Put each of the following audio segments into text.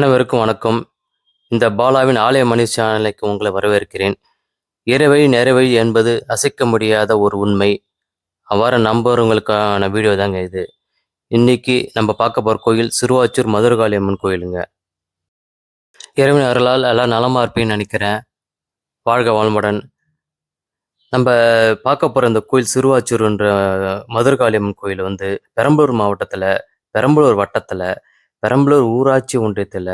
அனைவருக்கும் வணக்கம். இந்த பாலாவின் ஆலய மணி சேனலுக்கு உங்களை வரவேற்கிறேன். இறைவழி நிறைவழி என்பது அசைக்க முடியாத ஒரு உண்மை. அவ்வாறு நம்புறவங்களுக்கான வீடியோ தாங்க இது. இன்னைக்கு நம்ம பார்க்க போகிற கோயில் சிறுவாச்சூர் மதுரகாளி அம்மன் கோயிலுங்க. இறைவன் அருளால் எல்லாம் நலமாக இருப்பேன்னு நினைக்கிறேன். வாழ்க வாழ்முடன் நம்ம பார்க்க போகிற இந்த கோயில் சிறுவாச்சூர்ன்ற மதுரகாளி அம்மன் கோயில் வந்து பெரம்பலூர் மாவட்டத்தில் பெரம்பலூர் வட்டத்தில் பெரம்பலூர் ஊராட்சி ஒன்றியத்தில்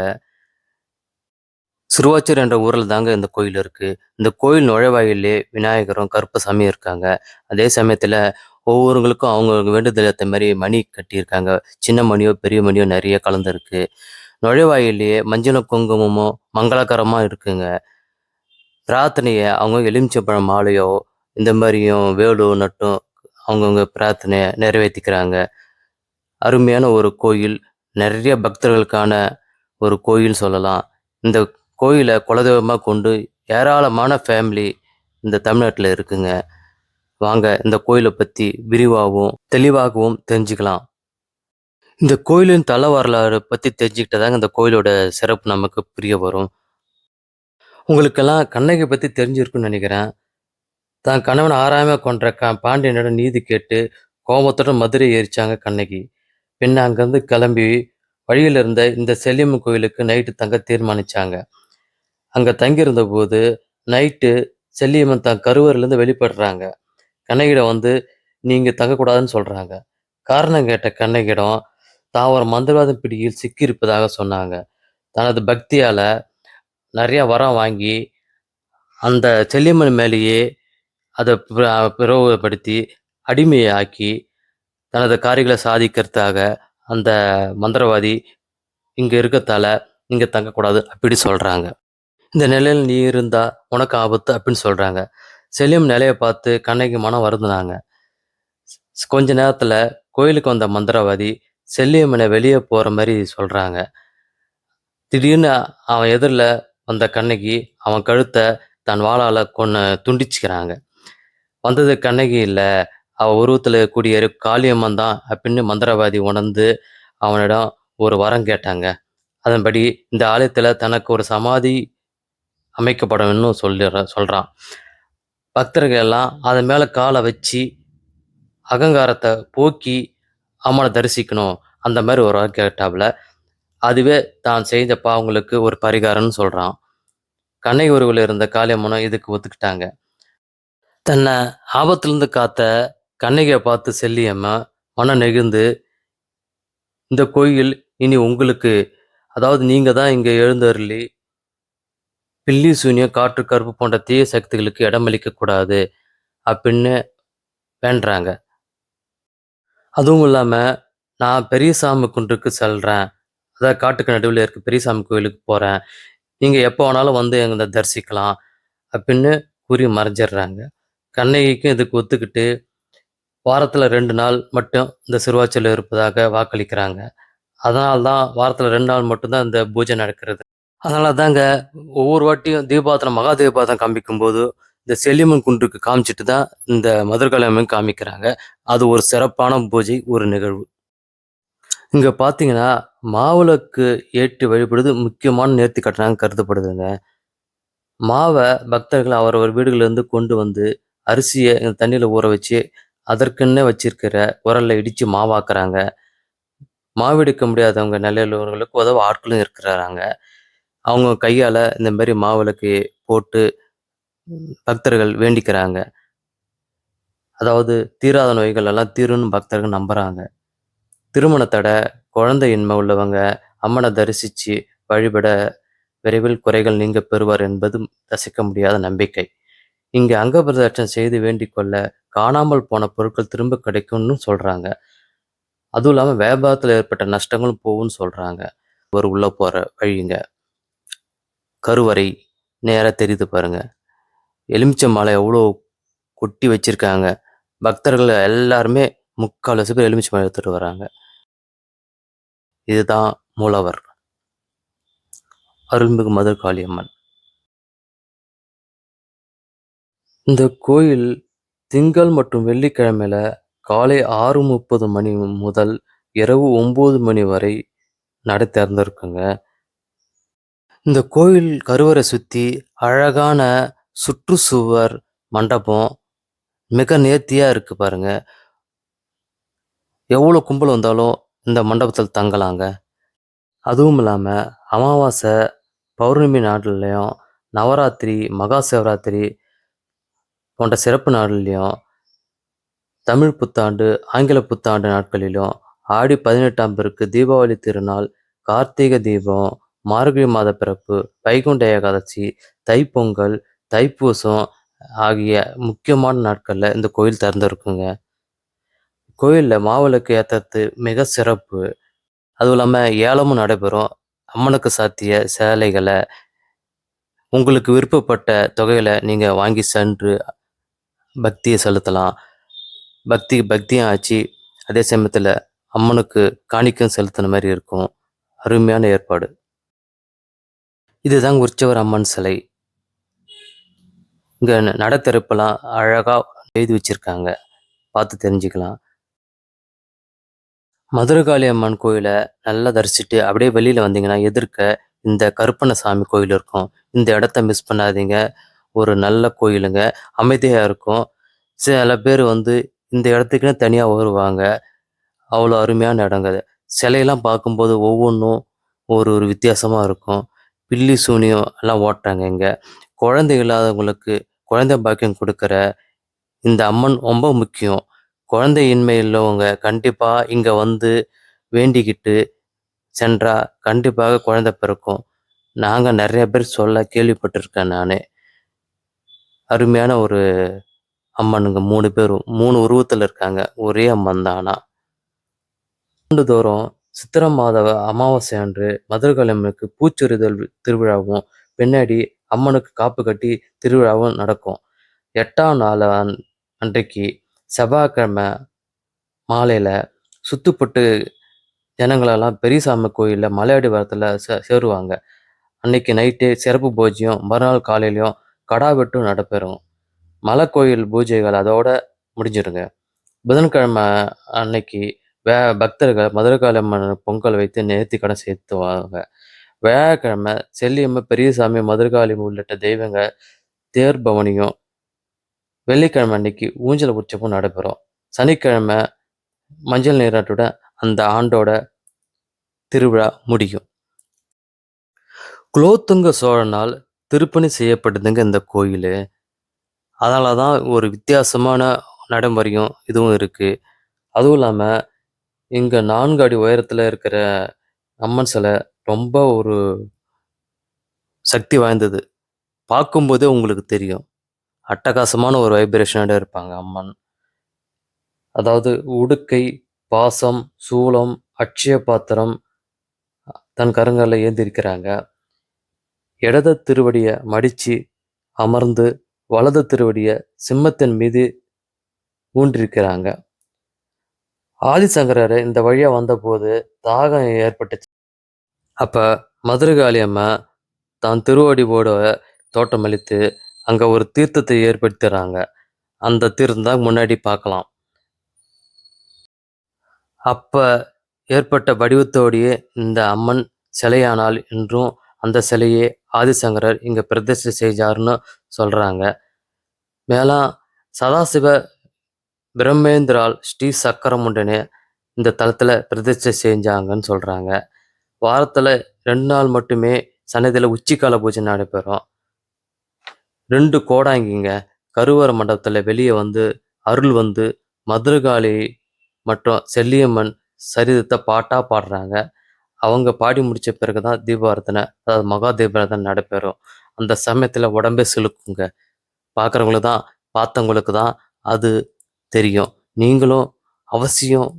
சிறுவாச்சூர் என்ற ஊரில் தாங்க இந்த கோயில் இருக்குது இந்த கோயில் நுழைவாயிலே விநாயகரும் கருப்பசாமியும் இருக்காங்க. அதே சமயத்தில் ஒவ்வொருங்களுக்கும் அவங்க வேண்டுதல் ஏற்ற மாதிரி மணி கட்டியிருக்காங்க. சின்ன மணியோ பெரிய மணியோ நிறைய கலந்துருக்கு. நுழைவாயிலேயே மஞ்சளும் குங்குமமும் மங்களகரமாக இருக்குங்க. பிரார்த்தனையை அவங்க எலுமிச்சப்பழம் மாலையோ இந்த மாதிரியும் வேலோ நட்டும் அவங்கவுங்க பிரார்த்தனையை நிறைவேற்றிக்கிறாங்க அருமையான ஒரு கோயில். நிறைய பக்தர்களுக்கான ஒரு கோயில் சொல்லலாம். இந்த கோயிலை குலதெய்வமாக கொண்டு ஏராளமான ஃபேமிலி இந்த தமிழ்நாட்டில் இருக்குங்க. வாங்க இந்த கோயிலை பற்றி விரிவாகவும் தெளிவாகவும் தெரிஞ்சுக்கலாம். இந்த கோயிலின் தல வரலாறு பற்றி தெரிஞ்சுக்கிட்டதாங்க இந்த கோயிலோட சிறப்பு நமக்கு புரிய வரும். உங்களுக்கெல்லாம் கண்ணகி பற்றி தெரிஞ்சிருக்குன்னு நினைக்கிறேன். தான் கணவன் ஆறாம கொன்ற க பாண்டியனிடம் நீதி கேட்டு கோபத்தோட மதுரை ஏறிச்சாங்க கண்ணகி. பின் அங்கேருந்து கிளம்பி வழியில் இருந்த இந்த செல்லியம்மன் கோயிலுக்கு நைட்டு தங்க தீர்மானிச்சாங்க. அங்கே தங்கியிருந்த போது நைட்டு செல்லியம்மன் தன் கருவறிலேருந்து வெளிப்படுறாங்க. கண்ணகிடம் வந்து நீங்கள் தங்கக்கூடாதுன்னு சொல்கிறாங்க காரணம் கேட்ட கண்ணகிடம் தான் ஒரு மந்திரவாதம் பிடியில் சிக்கியிருப்பதாக சொன்னாங்க. தனது பக்தியால் நிறையா வரம் வாங்கி அந்த செல்லியம்மன் மேலேயே அதை பிர- அடிமையாக்கி தனது காரியங்களை சாதிக்கிறதுக்காக அந்த மந்திரவாதி இங்கே இருக்கத்தால இங்கே தங்கக்கூடாது அப்படி சொல்கிறாங்க இந்த நிலையில் நீ இருந்தால் உனக்கு ஆபத்து அப்படின்னு சொல்கிறாங்க செல்லியம் நிலையை பார்த்து கண்ணகி மனம் வருந்தினாங்க. ஸ்- கொஞ்ச நேரத்தில் கோயிலுக்கு வந்த மந்திரவாதி செல்லியம்மனை வெளியே போகிற மாதிரி சொல்கிறாங்க திடீர்னு அவன் எதிரில் வந்த கண்ணகி அவன் கழுத்தை தன் வாழால் கொன்று துண்டிச்சுக்கிறாங்க. வந்தது கண்ணகி இல்லை அவள் உருவத்தில் கூடிய காளியம்மன் தான் அப்படின்னு மந்திரவாதி உணர்ந்து அவனிடம் ஒரு வரம் கேட்டாங்க. அதன்படி இந்த ஆலயத்தில் தனக்கு ஒரு சமாதி அமைக்கப்படும்னு சொல்லிடுற சொல்கிறான் பக்தர்கள் எல்லாம் அதன் மேலே காலை வச்சு அகங்காரத்தை போக்கி அம்மனை தரிசிக்கணும். அந்த மாதிரி ஒரு வரம் கேட்டாப்புல. அதுவே தான் செய்த பாவங்களுக்கு ஒரு பரிகாரம்னு சொல்கிறான் கண்ணை உருவில் இருந்த காளியம்மனும் இதுக்கு ஒத்துக்கிட்டாங்க. தன்னை ஆபத்திலிருந்து காத்த கண்ணகியை பார்த்து செல்லியம்மா மனம் நெகிழ்ந்து இந்த கோயில் இனி உங்களுக்கு அதாவது நீங்கள் தான் இங்கே எழுந்தருளி பில்லி சூன்யம் காற்று கருப்பு போன்ற தீய சக்திகளுக்கு இடமளிக்க கூடாது. அப்படின்னு வேண்டுறாங்க. அதுவும் இல்லாமல் நான் பெரியசாமி குன்றுக்கு செல்றேன். அதாவது காட்டுக்கு நடுவில் இருக்க பெரியசாமி கோயிலுக்கு போகிறேன் நீங்கள் எப்போ வேணாலும் வந்து எங்களை தரிசிக்கலாம். அப்படின்னு கூறி மறைஞ்சிடுறாங்க. கண்ணகிக்கும் இதுக்கு ஒத்துக்கிட்டு வாரத்தில் ரெண்டு நாள் மட்டும் இந்த சிறுவாச்சல் இருப்பதாக வாக்களிக்கிறாங்க. அதனால தான் வாரத்தில் ரெண்டு நாள் மட்டும்தான் இந்த பூஜை நடக்கிறது. அதனால தாங்க ஒவ்வொரு வாட்டியும் தீபாவளி மகா தீபாவளி காமிக்கும் போது இந்த செல்லியம்மன் குன்றுக்கு காமிச்சிட்டு தான் இந்த மதுரகலம்மன் காமிக்கிறாங்க. அது ஒரு சிறப்பான பூஜை ஒரு நிகழ்வு. இங்கே பார்த்தீங்கன்னா மாவிளக்கு ஏற்றி வழிபடுவது முக்கியமான நேர்த்தி கட்டணம் கருதப்படுதுங்க. மாவை பக்தர்கள் அவரவர் வீடுகளிலிருந்து கொண்டு வந்து அரிசியை தண்ணியில் ஊற வச்சு அதற்குன்னே வச்சிருக்கிற உரல்ல இடித்து மாவாக்குறாங்க. மாவு எடுக்க முடியாதவங்க நிலையிலவர்களுக்கு உதவ ஆட்களும் இருக்கிறாங்க. அவங்க கையால் இந்த மாதிரி மாவிளக்கு போட்டு பக்தர்கள் வேண்டிக்கிறாங்க. அதாவது தீராத நோய்கள் எல்லாம் தீரும்னு பக்தர்கள் நம்புகிறாங்க திருமண குழந்தை குழந்தையின்மை உள்ளவங்க அம்மனை தரிசித்து வழிபட விரைவில் குறைகள் நீங்க பெறுவார் என்பதும் ரசிக்க முடியாத நம்பிக்கை. இங்க அங்க பிரதட்சணம் செய்து வேண்டிக் கொள்ள காணாமல் போன பொருட்கள் திரும்ப கிடைக்கும்னு சொல்றாங்க. அதுவும் இல்லாமல் வியாபாரத்தில் ஏற்பட்ட நஷ்டங்களும் போகும்னு சொல்றாங்க. ஒரு உள்ள போற வழிங்க. கருவறை நேராக தெரியுது பாருங்க. எலுமிச்சை மலை எவ்வளோ கொட்டி வச்சிருக்காங்க. பக்தர்கள் எல்லாருமே முக்கால் லட்சம் பேர் எலுமிச்சை மலை எடுத்துட்டு வராங்க. இதுதான் மூலவர். அருள்மிகு மதுர் காளியம்மன் இந்த கோயில் திங்கள் மற்றும் வெள்ளிக்கிழமையில காலை ஆறு முப்பது மணி முதல் இரவு ஒன்பது மணி வரை நடை திறந்திருக்குங்க இந்த கோயில் கருவறை சுத்தி அழகான சுற்றுச்சுவர் மண்டபம் மிக நேர்த்தியா இருக்கு பாருங்க. எவ்வளோ கும்பல் வந்தாலும் இந்த மண்டபத்தில் தங்கலாங்க. அதுவும் இல்லாமல் அமாவாசை, பௌர்ணமி நாள்லயும், நவராத்திரி, மகா சிவராத்திரி போன்ற சிறப்பு நாள்லயும், தமிழ் புத்தாண்டு, ஆங்கில புத்தாண்டு நாட்களிலும், ஆடி பதினெட்டாம் பேருக்கு தீபாவளி திருநாள், கார்த்திகை தீபம், மார்கழி மாத பிறப்பு, வைகுண்ட ஏகாதசி, தைப்பொங்கல், தைப்பூசம் ஆகிய முக்கியமான நாட்களில் இந்த கோயில் திறந்துருக்குங்க கோயிலில் மாவிளக்கு ஏற்றது மிக சிறப்பு. அதுவும் இல்லாமல் ஏலமும் நடைபெறும். அம்மனுக்கு சாத்திய சேலைகளை உங்களுக்கு விருப்பப்பட்ட தொகையில நீங்கள் வாங்கி சென்று பக்தியை செலுத்தலாம். பக்தி பக்தியும் ஆச்சு. அதே சமயத்துல அம்மனுக்கு காணிக்கும் செலுத்துன மாதிரி இருக்கும். அருமையான ஏற்பாடு. இதுதான் உற்சவர் அம்மன் சிலை. இங்க நட அழகாக அழகா எழுதி வச்சிருக்காங்க. பார்த்து தெரிஞ்சுக்கலாம். மதுரகாளி அம்மன் கோயில நல்லா தரிசிட்டு அப்படியே வெளியில வந்தீங்கன்னா, எதிர்க்க இந்த கருப்பண்ணசாமி கோயில் இருக்கும். இந்த இடத்த மிஸ் பண்ணாதீங்க. ஒரு நல்ல கோயிலுங்க. அமைதியாக இருக்கும். சில பேர் வந்து இந்த இடத்துக்குன்னு தனியாக வருவாங்க. அவ்வளோ அருமையான இடங்க சிலையெல்லாம் பார்க்கும்போது ஒவ்வொன்றும் ஒரு ஒரு வித்தியாசமாக இருக்கும். பில்லி சூனியம் எல்லாம் ஓட்டுறாங்க இங்கே குழந்தை இல்லாதவங்களுக்கு குழந்தை பாக்கியம் கொடுக்குற இந்த அம்மன் ரொம்ப முக்கியம். குழந்தையின்மை உள்ளவங்க கண்டிப்பாக இங்கே வந்து வேண்டிக்கிட்டு சென்றா கண்டிப்பாக குழந்தை பிறக்கும். நாங்கள் நிறைய பேர் சொல்ல கேள்விப்பட்டிருக்கேன் நான் அருமையான ஒரு அம்மனுங்க மூணு பேரும். மூணு உருவத்தில் இருக்காங்க. ஒரே அம்மன் தான் ஆனா. ஆண்டுதோறும் சித்திரை மாத அமாவாசை அன்று மதுரகிழமைக்கு அம்மனுக்கு பூச்சொரிதல் திருவிழாவும், பின்னாடி அம்மனுக்கு காப்பு கட்டி திருவிழாவும் நடக்கும். எட்டாம் நாள் அன்றைக்கு செவ்வாய்க்கிழமை மாலையில் சுத்துப்பட்டு ஜனங்களெல்லாம் பெரியசாமி கோயிலில் மலையாடி வரத்தில் சே சேருவாங்க. அன்னைக்கு நைட்டே சிறப்பு பூஜையும், மறுநாள் காலையிலையும் கடா வெட்டும் நடைபெறும். மலைக்கோயில் பூஜைகள் அதோட முடிஞ்சிருங்க. புதன்கிழமை அன்னைக்கு வே பக்தர்கள் மதுரகாளி அம்மன் பொங்கல் வைத்து நேர்த்திக்கடன் சேர்த்துவாங்க வியாழக்கிழமை செல்லியம்மை பெரியசாமி, மதுரகாளி உள்ளிட்ட தெய்வங்க தேர் பவனியும், வெள்ளிக்கிழமை அன்னைக்கு ஊஞ்சல் உற்சவமும் நடைபெறும். சனிக்கிழமை மஞ்சள் நீராட்டுடன் அந்த ஆண்டோட திருவிழா முடியும். குலோத்துங்க சோழனால் திருப்பணி செய்யப்பட்டதுங்க இந்த கோயில் அதனால தான் ஒரு வித்தியாசமான நடைமுறையும் இதுவும் இருக்குது அதுவும் இல்லாமல் இங்கே நான்கு அடி உயரத்தில் இருக்கிற அம்மன் சிலை ரொம்ப ஒரு சக்தி வாய்ந்தது. பார்க்கும்போதே உங்களுக்கு தெரியும். அட்டகாசமான ஒரு வைப்ரேஷனோட இருப்பாங்க அம்மன். அதாவது உடுக்கை, பாசம், சூலம், அட்சய பாத்திரம் தன் கரங்கள்ல ஏந்திருக்கிறாங்க இடது திருவடியை மடிச்சு அமர்ந்து, வலது திருவடியை சிம்மத்தின் மீது ஊன்றியிருக்கிறாங்க. ஆதிசங்கரர் இந்த வழியா வந்தபோது தாகம் ஏற்பட்டுச்சு. அப்ப மதுரகாளி அம்மா தான் திருவடியோட தோட்டமளித்து அங்க ஒரு தீர்த்தத்தை ஏற்படுத்துகிறாங்க அந்த தீர்த்தம் தான் முன்னாடி பார்க்கலாம். அப்ப ஏற்பட்ட வடிவத்தோடயே இந்த அம்மன் சிலையானாள் என்றும், அந்த சிலையை ஆதிசங்கரர் இங்கே பிரதிஷ்டை செஞ்சாருன்னு சொல்கிறாங்க மேலாம் சதாசிவ பிரம்மேந்திரால் ஸ்ரீ சக்கரமுண்டனே இந்த தளத்தில் பிரதிஷ்டை செஞ்சாங்கன்னு சொல்கிறாங்க வாரத்தில் ரெண்டு நாள் மட்டுமே சன்னதியில் உச்சிக்கால பூஜை நடைபெறும். ரெண்டு கோடாங்கிங்க கருவர மண்டபத்தில் வெளியே வந்து அருள் வந்து மதுரகாளி மற்றும் செல்லியம்மன் சரிதத்தை பாட்டாக பாடுறாங்க. அவங்க பாடி முடித்த பிறகு தான் தீபாராதனை, அதாவது மகா தீபாராதனை நடைபெறும். அந்த சமயத்தில் உடம்பே சிலுக்குங்க. பார்க்குறவங்களுக்கு தான் பார்த்தவங்களுக்கு தான் அது தெரியும். நீங்களும் அவசியம்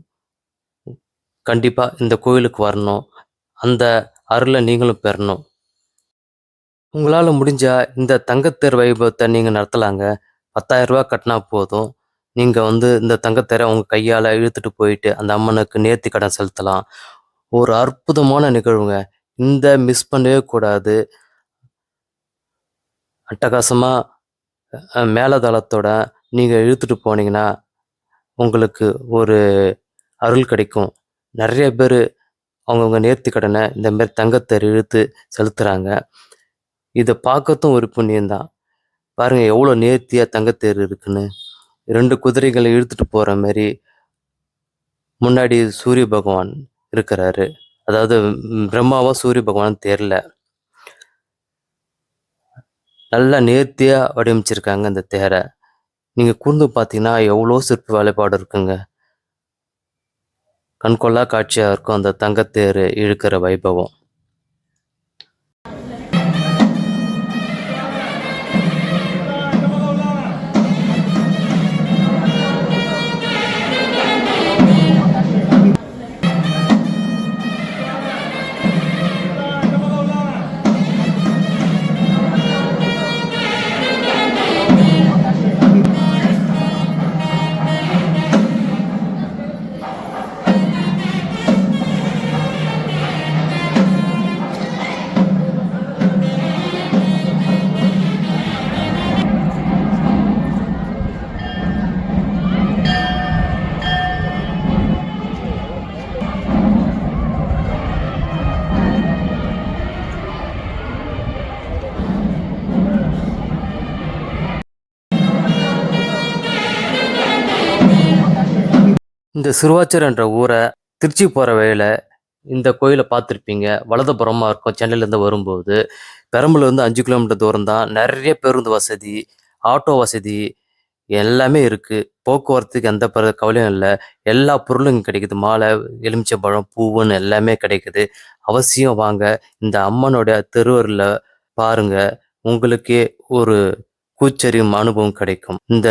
கண்டிப்பாக இந்த கோயிலுக்கு வரணும். அந்த அருளை நீங்களும் பெறணும். உங்களால் முடிஞ்சால் இந்த தங்கத்தேர் வைபவத்தை நீங்கள் நடத்தலாங்க. பத்தாயிரரூபா கட்டினா போதும். நீங்கள் வந்து இந்த தங்கத்தேரை உங்கள் கையால் இழுத்துட்டு போயிட்டு அந்த அம்மனுக்கு நேர்த்தி கடன் செலுத்தலாம். ஒரு அற்புதமான நிகழ்வுங்க. இந்த மிஸ் பண்ணவே கூடாது. அட்டகாசமாக மேலதளத்தோட நீங்கள் இழுத்துட்டு போனீங்கன்னா, உங்களுக்கு ஒரு அருள் கிடைக்கும். நிறைய பேர் அவங்கவுங்க நேர்த்தி கடனை இந்த மாதிரி தங்கத்தை இழுத்து செலுத்துகிறாங்க இதை பார்க்கறதும் ஒரு புண்ணியம் தான் எவ்வளோ நேர்த்தியாக தங்கத்தேர் இருக்குன்னு ரெண்டு குதிரைகளை இழுத்துட்டு போகிற மாதிரி முன்னாடி சூரிய பகவான் இருக்கிறாரு. அதாவது பிரம்மாவா சூரிய பகவான் தெரில. நல்லா நேர்த்தியாக வடிவமைச்சிருக்காங்க இந்த தேரை. நீங்கள் கூர்ந்து பார்த்தீங்கன்னா எவ்வளோ சிற்ப வேலைப்பாடு இருக்குங்க. கண்கொள்ளா காட்சியாக இருக்கும் அந்த தங்கத்தேர் இழுக்கிற வைபவம். இந்த சிறுவாச்சர் என்ற ஊரை திருச்சி போகிற வழியில் இந்த கோயிலை பார்த்துருப்பீங்க. வலதுபுறமாக இருக்கும் சென்னையிலேருந்து வரும்போது. பெரம்பலூர்லேருந்து அஞ்சு கிலோமீட்டர் தூரம் தான் நிறைய பேருந்து வசதி ஆட்டோ வசதி எல்லாமே இருக்குது போக்குவரத்துக்கு எந்த பர கவலையும் இல்லை. எல்லா பொருளும் இங்கே கிடைக்குது. மாலை எலுமிச்சம்பழம் பூவுன்னு எல்லாமே கிடைக்குது. அவசியம் வாங்க. இந்த அம்மனோட தெருவரில் பாருங்க. உங்களுக்கே ஒரு கூச்சரியும் அனுபவம் கிடைக்கும். இந்த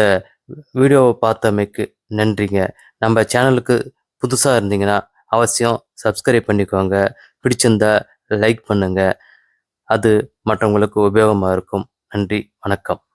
வீடியோவை பார்த்தமைக்கு நன்றிங்க. நம்ம சேனலுக்கு புதுசாக இருந்தீங்கன்னா அவசியம் சப்ஸ்கிரைப் பண்ணிக்கோங்க. பிடிச்சிருந்தா லைக் பண்ணுங்கள் அது மற்றவங்களுக்கு உபயோகமாக இருக்கும். நன்றி வணக்கம்.